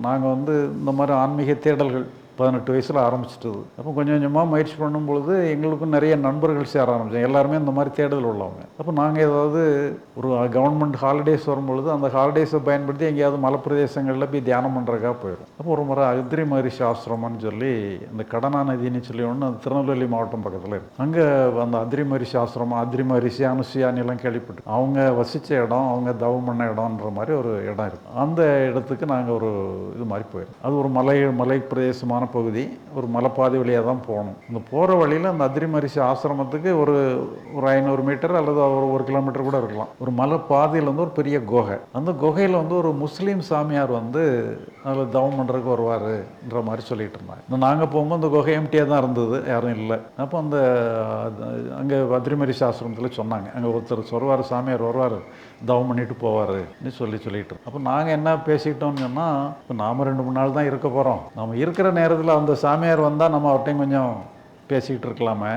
நாங்கள் வந்து இந்த மாதிரி ஆன்மீக தேடல்கள் பதினெட்டு வயசில் ஆரம்பிச்சிட்டது. அப்போ கொஞ்சம் கொஞ்சமாக முயற்சி பண்ணும் பொழுது எங்களுக்கும் நிறைய நண்பர்கள் சேர ஆரம்பித்தோம் எல்லாருமே இந்த மாதிரி தேடல் உள்ளவங்க. அப்போ நாங்கள் ஏதாவது ஒரு கவர்மெண்ட் ஹாலிடேஸ் வரும்பொழுது அந்த ஹாலிடேஸை பயன்படுத்தி எங்கேயாவது மலைப்பிரதேசங்களில் போய் தியானம் பண்ணுறதுக்காக போயிடும். அப்போ ஒரு முறை அக்ரி மகரிஷி ஆசிரமம்னு சொல்லி இந்த கடனா நதின்னு சொல்லி ஒன்று அந்த திருநெல்வேலி மாவட்டம் பக்கத்தில் இருக்கு. அங்கே அந்த அத்ரி மகரிஷி ஆசிரமம் அத்ரி மகரிஷி கேள்விப்பட்டு அவங்க வசித்த இடம் அவங்க தவம் பண்ண இடம்ன்ற மாதிரி ஒரு இடம் இருக்கு. அந்த இடத்துக்கு நாங்கள் ஒரு இது மாதிரி போயிருக்கோம் அது ஒரு மலை மலை பிரதேசமான பகுதி ஒரு மலைப்பாதை வழியாக தான் போகணும். இந்த போகிற வழியில் அந்த அதிரிமரிசி ஆசிரமத்துக்கு ஒரு ஒரு ஐநூறு மீட்டர் அல்லது ஒரு ஒரு கிலோமீட்டர் கூட இருக்கலாம். ஒரு மலை பாதையில் வந்து ஒரு பெரிய குகை. அந்த குகையில் வந்து ஒரு முஸ்லீம் சாமியார் வந்து அதில் தவம் பண்ணுறதுக்கு வருவாருன்ற மாதிரி சொல்லிட்டு இருந்தாங்க நாங்கள் போகும்போது அந்த குகை எம்டியாக தான் இருந்தது. யாரும் இல்லை. அப்போ அந்த அங்கே பத்ரிமரி சாஸ்திரத்தில் சொன்னாங்க. அங்கே ஒருத்தர் சொல்வார் சாமியார் வருவார் தவம் பண்ணிட்டு போவார்னு சொல்லி சொல்லிட்டு அப்போ நாங்கள் என்ன பேசிக்கிட்டோம்னு சொன்னால் இப்போ நாம் ரெண்டு மூணு நாள் தான் இருக்க போகிறோம் நம்ம இருக்கிற நேரத்தில் அந்த சாமியார் வந்தால் நம்ம அவர்கிட்டையும் கொஞ்சம் பேசிக்கிட்டு இருக்கலாமே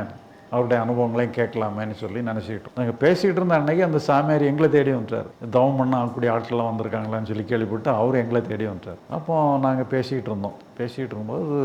அவருடைய அனுபவங்களையும் கேட்கலாமேன்னு சொல்லி நினச்சிக்கிட்டோம். நாங்கள் பேசிக்கிட்டு இருந்த அன்னைக்கு அந்த சாமியார் எங்களை தேடி வந்துட்டார். தவம் பண்ண ஆட்கூடிய ஆட்கள்லாம் வந்திருக்காங்களான்னு சொல்லி கேள்விப்பட்டு அவர் எங்களை தேடி வந்துட்டார். அப்போ நாங்கள் பேசிக்கிட்டு இருந்தோம். பேசிகிட்டு இருக்கும்போது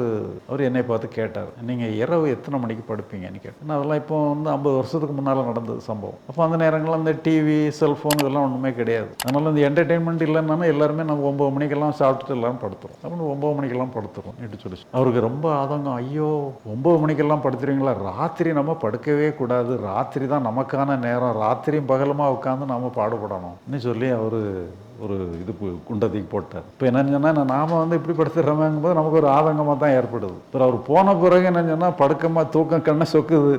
அவர் என்னை பார்த்து கேட்டார் நீங்கள் இரவு எத்தனை மணிக்கு படுப்பீங்கன்னு கேட்டேன். அதெல்லாம் இப்போ வந்து ஐம்பது வருஷத்துக்கு முன்னால் நடந்தது சம்பவம். அப்போ அந்த நேரங்களில் அந்த டிவி செல்ஃபோன் இதெல்லாம் ஒன்றுமே கிடையாது. அதனால் இந்த என்டர்டெயின்மெண்ட் இல்லைன்னா எல்லாருமே நம்ம ஒம்பது மணிக்கெல்லாம் சாப்பிட்டுட்டு எல்லாம் படுத்துருவோம். அப்படின்னு ஒம்பது மணிக்கெல்லாம் படுத்துருவோம் எட்டு சொல்லி அவருக்கு ரொம்ப ஆதங்கம் ஐயோ ஒம்பது மணிக்கெல்லாம் படுத்துறீங்களா? ராத்திரி நம்ம படுக்கவே கூடாது. ராத்திரி தான் நமக்கான நேரம். ராத்திரியும் பகலுமா உட்காந்து நம்ம பாடுபடணும்னு சொல்லி அவர் ஒரு இது குண்டத்துக்கு போட்டார். இப்போ என்னென்னு சொன்னால் நாம் வந்து இப்படி படுத்துடுறோமேங்கும் போது நமக்கு ஒரு ஆதங்கமாக தான் ஏற்படுது. அப்புறம் அவர் போன பிறகு என்ன சொன்னால் படுக்கமாக தூக்கம் கண்ணை சொக்குது.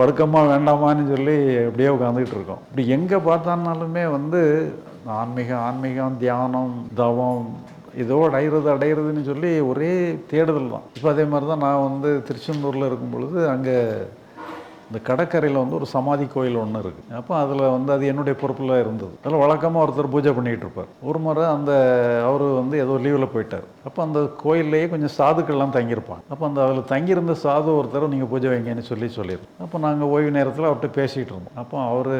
படுக்கமாக வேண்டாமான்னு சொல்லி அப்படியே உட்காந்துக்கிட்டு இருக்கோம். இப்படி எங்கே பார்த்தானாலுமே வந்து ஆன்மீகம் ஆன்மீகம் தியானம் தவம் இதோ அடையிறது அடையிறதுன்னு சொல்லி ஒரே தேடுதல் தான். இப்போ அதே மாதிரி தான் நான் வந்து திருச்செந்தூரில் இருக்கும் பொழுது அங்கே இந்த கடற்கரையில் வந்து ஒரு சமாதி கோயில் ஒன்று இருக்குது அப்போ அதில் வந்து அது என்னுடைய பொறுப்பில் இருந்தது. அதில் வழக்கமாக ஒருத்தர் பூஜை பண்ணிகிட்டு இருப்பார். ஒரு முறை அந்த அவர் வந்து ஏதோ லீவில் போயிட்டார். அப்போ அந்த கோயில்லையே கொஞ்சம் சாதுக்கள்லாம் தங்கியிருப்பாங்க. அப்போ அந்த அதில் தங்கியிருந்த சாது ஒருத்தர் நீங்கள் பூஜை வைங்கன்னு சொல்லி சொல்லியிருந்தோம் அப்போ நாங்கள் ஓய்வு நேரத்தில் அவர்கிட்ட பேசிகிட்டு இருந்தோம். அப்போ அவர்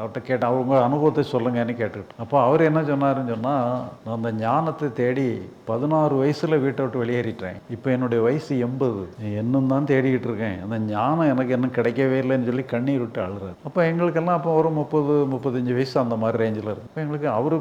அவர்கிட்ட கேட்ட அவங்க அனுபவத்தை சொல்லுங்கன்னு கேட்டுக்கிட்டு அப்போ அவர் என்ன சொன்னாருன்னு சொன்னால் நான் அந்த ஞானத்தை தேடி பதினாறு வயசில் வீட்டை விட்டு வெளியேறிட்டேன். இப்போ என்னுடைய வயசு எண்பது. இன்னும் தான் தேடிக்கிட்டு இருக்கேன். அந்த ஞானம் எனக்கு இன்னும் கிடைக்கவே இல்லைன்னு சொல்லி கண்ணீர் விட்டு அழுறாரு. அப்போ எங்களுக்கெல்லாம் அப்போ ஒரு முப்பது முப்பத்தஞ்சு வயசு அந்த மாதிரி ரேஞ்சில் இருக்கு இப்போ எங்களுக்கு அவர்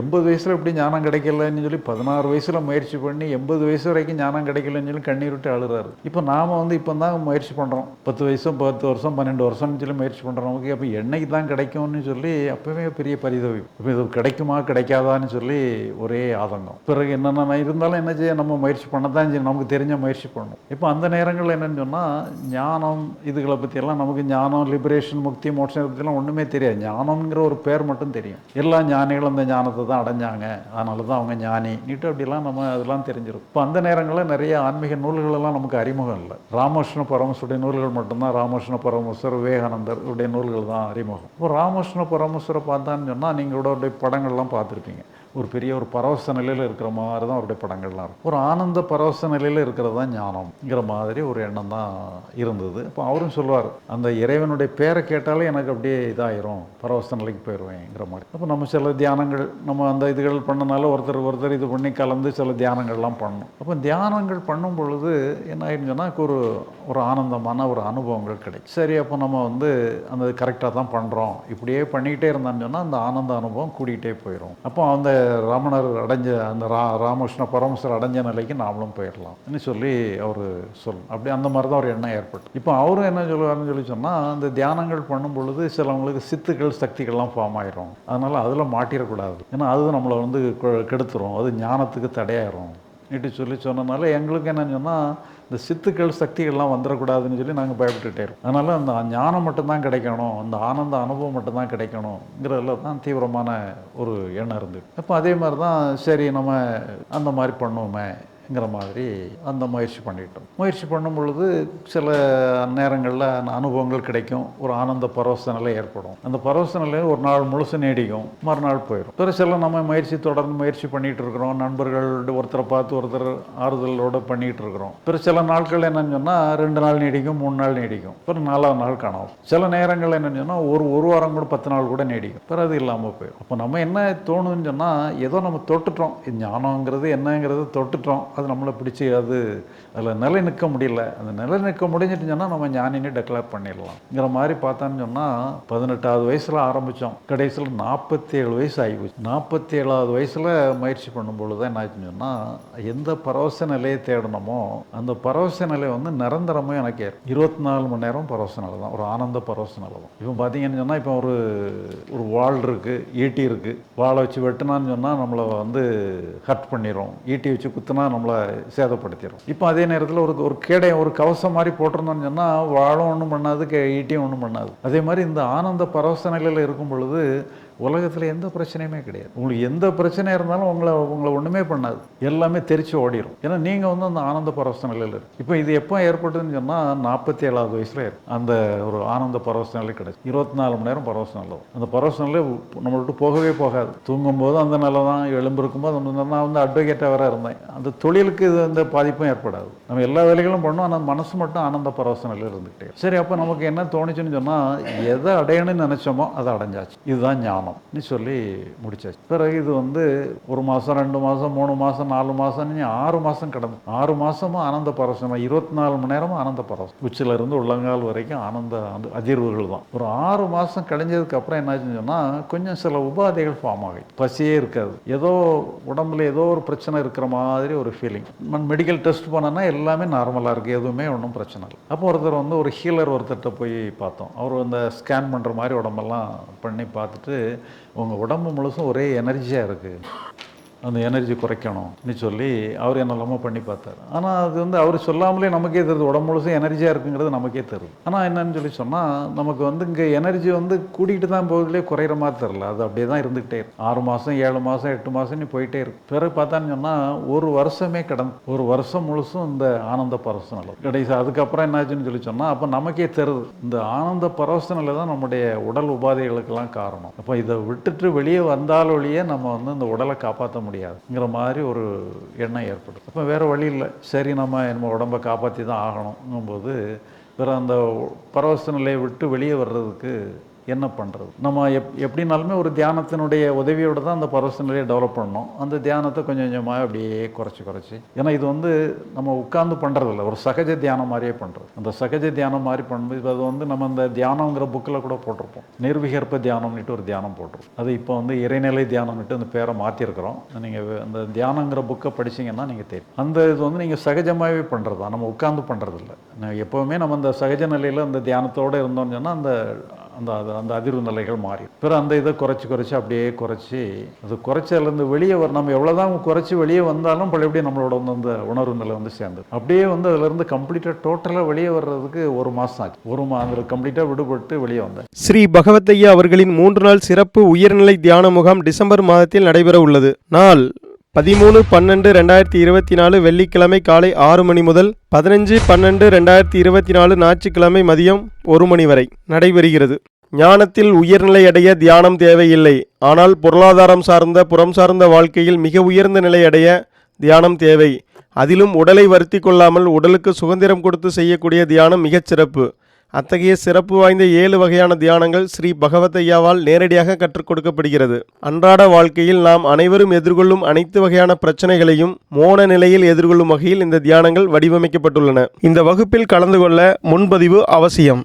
எண்பது வயசில் எப்படி ஞானம் கிடைக்கலன்னு சொல்லி பதினாறு வயசில் முயற்சி பண்ணி எண்பது வயசு வரைக்கும் ஞானம் கிடைக்கலன்னு சொல்லி கண்ணீர் விட்டு அழுகிறாரு இப்போ நாம் வந்து இப்போ தான் முயற்சி பண்ணுறோம் பத்து வயசும் பத்து வருஷம் பன்னெண்டு வருஷம்னு சொல்லி முயற்சி பண்ணுறோம் நமக்கு அப்போ என்னைக்கு தான் கிடைக்கும்னு சொல்லி அப்போவே பெரிய பரிதவி. இப்போ இது கிடைக்குமா கிடைக்காதான்னு சொல்லி ஒரே ஆதங்கம். பிறகு என்னென்ன இருந்தாலும் என்ன செய்ய நம்ம முயற்சி பண்ண தான் செய்யணும். நமக்கு தெரிஞ்ச முயற்சி பண்ணணும். இப்போ அந்த நேரங்களில் என்னென்னு சொன்னால் ஞானம் இதுகளை பற்றியெல்லாம் நமக்கு ஞானம் லிபரேஷன் முக்தி மோட்சம் பற்றியெல்லாம் ஒன்றுமே தெரியாது. ஞானம்ங்கிற ஒரு பேர் மட்டும் தெரியும். எல்லா ஞானிகளும் அந்த ஞானத்தை தான் அடைஞ்சாங்க. அதனால தான் அவங்க ஞானி. நீட்டு அப்படிலாம் நம்ம அதெல்லாம் தெரிஞ்சிடும் இப்போ அந்த நேரங்களில் நிறைய ஆன்மீக நூல்களெல்லாம் நமக்கு அறிமுகம் இல்லை. ராமகிருஷ்ண பரமசுடைய நூல்கள் மட்டும்தான் ராமகிருஷ்ண பரமேஸ்வர் விவேகானந்தர் உடைய நூல்கள் தான் அறிமுகம். இப்போ ராமகிருஷ்ண பரமேஸ்வரை பார்த்தான்னு சொன்னால் நீங்கள் உடைய படங்கள்லாம் பார்த்துருப்பீங்க. ஒரு பெரிய ஒரு பரவச நிலையில் இருக்கிற மாதிரி தான் அவருடைய படங்கள்லாம் இருக்கும். ஒரு ஆனந்த பரவச நிலையில் இருக்கிறது தான் ஞானம்ங்கிற மாதிரி ஒரு எண்ணம் தான் இருந்தது. அப்போ அவரும் சொல்லுவார் அந்த இறைவனுடைய பேரை கேட்டாலே எனக்கு அப்படியே இதாயிரும் பரவச நிலைக்கு போயிடுவேங்கிற மாதிரி. அப்போ நம்ம சில தியானங்கள் நம்ம அந்த இதுகள் பண்ணனால ஒருத்தர் ஒருத்தர் இது பண்ணி கலந்து சில தியானங்கள்லாம் பண்ணணும் அப்போ தியானங்கள் பண்ணும் பொழுது என்ன ஆயிடுச்சுன்னா சொன்னால் ஒரு ஒரு ஆனந்தமான ஒரு அனுபவங்கள் கிடைக்கும் சரி அப்போ நம்ம வந்து அந்த கரெக்டாக தான் பண்ணுறோம் இப்படியே பண்ணிக்கிட்டே இருந்தான்னு சொன்னால் அந்த ஆனந்த அனுபவம் கூடிக்கிட்டே போயிடும் அப்போ அந்த ராமணர் அடைஞ்ச அந்த ரா ராமகிருஷ்ண பரமசர் அடைஞ்ச நிலைக்கு நாமளும் போயிடலாம்னு சொல்லி அவர் சொல் அப்படி அந்த மாதிரி தான் ஒரு எண்ணம் ஏற்பட்டு. இப்போ அவரும் என்ன சொல்லுவாருன்னு சொல்லி சொன்னால் அந்த தியானங்கள் பண்ணும் பொழுது சிலவங்களுக்கு சித்துக்கள் சக்திகள்லாம் ஃபார்ம் ஆயிரும். அதனால் அதில் மாட்டிடக்கூடாது. ஏன்னா அது நம்மளை வந்து கெ- கெடுத்துரும். அது ஞானத்துக்கு தடையாயிரும். நீட்டு சொல்லி சொன்னனால எங்களுக்கு என்னன்னு சொன்னால் இந்த சித்துக்கள் சக்திகள்லாம் வந்துடக்கூடாதுன்னு சொல்லி நாங்கள் பயப்பட்டுட்டே இருக்கோம். அதனால் அந்த ஞானம் மட்டும்தான் கிடைக்கணும் அந்த ஆனந்த அனுபவம் மட்டும்தான் கிடைக்கணுங்கிறதுல தான் தீவிரமான ஒரு எண்ணம் இருந்தது. அப்போ அதே மாதிரி தான் சரி நம்ம அந்த மாதிரி பண்ணுவோமே அப்படிங்கிற மாதிரி அந்த முயற்சி பண்ணிட்டோம். முயற்சி பண்ணும் பொழுது சில நேரங்களில் அனுபவங்கள் கிடைக்கும். ஒரு ஆனந்த பரவச நிலை ஏற்படும். அந்த பரவச நிலை ஒரு நாள் முழுசு நீடிக்கும். மறுநாள் போயிடும் பிற சில நம்ம முயற்சி தொடர்ந்து முயற்சி பண்ணிட்டு இருக்கிறோம். நண்பர்கள் ஒருத்தரை பார்த்து ஒருத்தர் ஆறுதலோடு பண்ணிட்டு இருக்கிறோம். பிற சில நாட்கள் என்னன்னு சொன்னால் ரெண்டு நாள் நீடிக்கும் மூணு நாள் நீடிக்கும். பிறகு நாலாவது நாள் காணாம் சில நேரங்கள் என்னன்னு சொன்னால் ஒரு ஒரு வாரம் கூட பத்து நாள் கூட நீடிக்கும். பிறகு அது இல்லாமல் போயிடும் அப்போ நம்ம என்ன தோணுன்னு சொன்னால் ஏதோ நம்ம தொட்டுட்டோம். ஞானங்கிறது என்னங்கிறது தொட்டுட்டோம். அது நம்மளை பிடிச்சி அது அதில் நிலை நிற்க முடியல. அந்த நிலை நிற்க முடிஞ்சிட்டு சொன்னால் நம்ம ஞானினே டெக்ளேர் பண்ணிடலாம்ங்கிற மாதிரி பார்த்தான்னு சொன்னால் பதினெட்டாவது வயசில் ஆரம்பித்தோம். கடைசியில் நாற்பத்தி ஏழு வயசு ஆகிப்போச்சு. நாற்பத்தி ஏழாவது வயசில் முயற்சி பண்ணும் பொழுது தான் என்ன ஆச்சுன்னு சொன்னால் எந்த பரவச நிலையை தேடணுமோ அந்த பரவச நிலை வந்து நிரந்தரமாக எனக்கு ஏறும். இருபத்தி நாலு மணி நேரம் பரவச நிலை தான். ஒரு ஆனந்த பரவச நிலை தான். இப்போ பார்த்தீங்கன்னு சொன்னால் இப்போ ஒரு ஒரு வாள் இருக்குது ஈட்டி இருக்குது. வாழை வச்சு வெட்டினான்னு சொன்னால் நம்மளை வந்து ஹர்ட் பண்ணிடும். ஈட்டி வச்சு குத்துனா நம்மளை சேதப்படுத்திடும். இப்போ அதே நேரத்தில் ஒரு ஒரு கேடை ஒரு கவசம் மாதிரி போட்டிருந்தோம்னு சொன்னால் வாழும் ஒன்றும் பண்ணாது கே ஈட்டியும் ஒன்றும் பண்ணாது. அதே மாதிரி இந்த ஆனந்த பரவச நிலையில் இருக்கும் பொழுது உலகத்தில் எந்த பிரச்சனையுமே கிடையாது. உங்களுக்கு எந்த பிரச்சனை இருந்தாலும் உங்களை உங்களை ஒன்றுமே பண்ணாது. எல்லாமே தெரிச்சு ஓடிடும் ஏன்னா நீங்கள் வந்து அந்த ஆனந்த பரவச நிலையில் இருக்கு. இப்போ இது எப்போ ஏற்பட்டதுன்னு சொன்னால் நாற்பத்தி ஏழாவது வயசில் அந்த ஒரு ஆனந்த பரவச நிலை கிடைச்சி. இருபத்தி நாலு மணி நேரம் பரவச நிலை அந்த பரவச நிலை நம்மளை விட்டு போகவே போகாது. தூங்கும்போது அந்த நிலை தான் எழும்பிருக்கும்போது அந்த நான் வந்து அட்வொகேட்டாக வேற இருந்தேன். அந்த தொழிலுக்கு இது எந்த பாதிப்பும் ஏற்படாது. நம்ம எல்லா வேலைகளும் பண்ணோம் ஆனால் மனசு மட்டும் ஆனந்த பரவச நிலையில் இருந்துக்கிட்டே சரி அப்போ நமக்கு என்ன தோணுச்சுன்னு சொன்னால் எதை அடையணும்னு நினச்சோமோ அதை அடைஞ்சாச்சு. இதுதான் ஞானம். பண்ணணும்னு சொல்லி முடிச்சாச்சு. பிறகு இது வந்து ஒரு மாதம் ரெண்டு மாதம் மூணு மாதம் நாலு மாதம்னு ஆறு மாதம் கடந்து. ஆறு மாதமும் ஆனந்த பரவசம் இருபத்தி நாலு மணி நேரமும் ஆனந்த பரவசம். உச்சிலிருந்து உள்ளங்கால் வரைக்கும் ஆனந்த அந்த அதிர்வுகள் தான். ஒரு ஆறு மாதம் கழிஞ்சதுக்கப்புறம் என்னாச்சுன்னு சொன்னால் கொஞ்சம் சில உபாதைகள் ஃபார்ம் ஆகி. பசியே இருக்காது. ஏதோ உடம்புல ஏதோ ஒரு பிரச்சனை இருக்கிற மாதிரி ஒரு ஃபீலிங் மெடிக்கல் டெஸ்ட் பண்ணோன்னா எல்லாமே நார்மலாக இருக்குது எதுவுமே ஒன்றும் பிரச்சனை இல்லை. அப்போ ஒருத்தர் வந்து ஒரு ஹீலர் ஒருத்தர்கிட்ட போய் பார்த்தோம். அவர் அந்த ஸ்கேன் பண்ணுற மாதிரி உடம்பெல்லாம் பண்ணி பார்த்துட்டு உங்கள் உடம்பு முழுசும் ஒரே எனர்ஜியாக இருக்குது அந்த எனர்ஜி குறைக்கணும்னு சொல்லி அவர் என்னெல்லாமோ பண்ணி பார்த்தாரு. ஆனால் அது வந்து அவர் சொல்லாமலே நமக்கே தெரியுது. உடம்பு முழுசும் எனர்ஜியாக இருக்குங்கிறது நமக்கே தெரியுது ஆனால் என்னன்னு சொல்லி சொன்னால் நமக்கு வந்து இங்கே எனர்ஜி வந்து கூட்டிகிட்டு தான் போகுதுலேயே குறையிற மாதிரி தெரில அது அப்படியே தான் இருந்துகிட்டே இருக்கும் ஆறு மாதம் ஏழு மாதம் எட்டு மாதம்னு போயிட்டே இருக்கும் பிறகு பார்த்தான்னு சொன்னால் ஒரு வருஷமே கடந்து ஒரு வருஷம் முழுசும் இந்த ஆனந்த பரவச நிலை கடைசி அதுக்கப்புறம் என்னாச்சுன்னு சொல்லி சொன்னால் அப்போ நமக்கே தெரியுது. இந்த ஆனந்த பரவச நிலை தான் நம்முடைய உடல் உபாதைகளுக்கெல்லாம் காரணம். அப்போ இதை விட்டுட்டு வெளியே வந்தாலொழியே நம்ம வந்து இந்த உடலை காப்பாற்ற முடியும். முடியாதுங்கிற மாதிரி ஒரு எண்ணம் ஏற்படும். அப்போ வேறு வழி இல்லை. சரி நம்ம நம்ம உடம்பை காப்பாற்றி தான் ஆகணுங்கும்போது வேறு அந்த பரவச நிலையை விட்டு வெளியே வர்றதுக்கு என்ன பண்ணுறது நம்ம எப் எப்படினாலுமே ஒரு தியானத்தினுடைய உதவியோடு தான் அந்த பரவச நிலையை டெவலப் பண்ணோம் அந்த தியானத்தை கொஞ்சம் கொஞ்சமாக அப்படியே குறைச்சி குறைச்சி. ஏன்னா இது வந்து நம்ம உட்கார்ந்து பண்ணுறதில்ல ஒரு சகஜ தியானம் மாதிரியே பண்ணுறது அந்த சகஜ தியானம் மாதிரி பண்ணும்போது அது வந்து நம்ம அந்த தியானங்கிற புக்கில் கூட போட்டிருப்போம். நிர்விகற்ப தியானம்னுட்டு ஒரு தியானம் போட்டிருப்போம். அது இப்போ வந்து இறைநிலை தியானம்னுட்டு அந்த பேரை மாற்றிருக்கிறோம் நீங்கள் அந்த தியானங்கிற புக்கை படிச்சிங்கன்னா நீங்கள் தெரியும் அந்த இது வந்து நீங்கள் சகஜமாகவே பண்ணுறது தான் நம்ம உட்காந்து பண்ணுறதில்ல எப்போவுமே நம்ம அந்த சகஜ நிலையில் அந்த தியானத்தோடு இருந்தோம்னு சொன்னால் அந்த அந்த அது அந்த அதிர்வு நிலைகள் மாறி. பிறகு அந்த இதை குறைச்சி குறைச்சி அப்படியே குறைச்சி அது குறைச்சதுலேருந்து வெளியே வர நம்ம எவ்வளோதான் குறைச்சி வெளியே வந்தாலும் பழையபடியும் நம்மளோட வந்து அந்த உணர்வு நிலை வந்து சேர்ந்து அப்படியே வந்து அதுலேருந்து கம்ப்ளீட்டாக டோட்டலாக வெளியே வர்றதுக்கு ஒரு மாதம் ஆச்சு. ஒரு மா அதில் கம்ப்ளீட்டாக விடுபட்டு வெளியே வந்தேன். ஸ்ரீ பகவத்தையா அவர்களின் மூன்று நாள் சிறப்பு உயர்நிலை தியான முகாம் டிசம்பர் மாதத்தில் நடைபெற உள்ளது. நாள் பதிமூணு பன்னெண்டு ரெண்டாயிரத்தி இருபத்தி நாலு வெள்ளிக்கிழமை காலை ஆறு மணி முதல் பதினஞ்சு பன்னெண்டு ரெண்டாயிரத்தி இருபத்தி நாலு ஞாயிற்றுக்கிழமை மதியம் ஒரு மணி வரை நடைபெறுகிறது. ஞானத்தில் உயர்நிலை அடைய தியானம் தேவையில்லை. ஆனால் பொருளாதாரம் சார்ந்த புறம் சார்ந்த வாழ்க்கையில் மிக உயர்ந்த நிலை அடைய தியானம் தேவை. அதிலும் உடலை வருத்தி கொள்ளாமல் உடலுக்கு சுதந்திரம் கொடுத்து செய்யக்கூடிய தியானம் மிகச் சிறப்பு. அத்தகைய சிறப்பு வாய்ந்த ஏழு வகையான தியானங்கள் ஸ்ரீ பகவதையாவால் நேரடியாக கற்றுக் கொடுக்கப்படுகிறது. அன்றாட வாழ்க்கையில் நாம் அனைவரும் எதிர்கொள்ளும் அனைத்து வகையான பிரச்சனைகளையும் மோன நிலையில் எதிர்கொள்ளும் வகையில் இந்த தியானங்கள் வடிவமைக்கப்பட்டுள்ளன. இந்த வகுப்பில் கலந்து கொள்ள முன்பதிவு அவசியம்.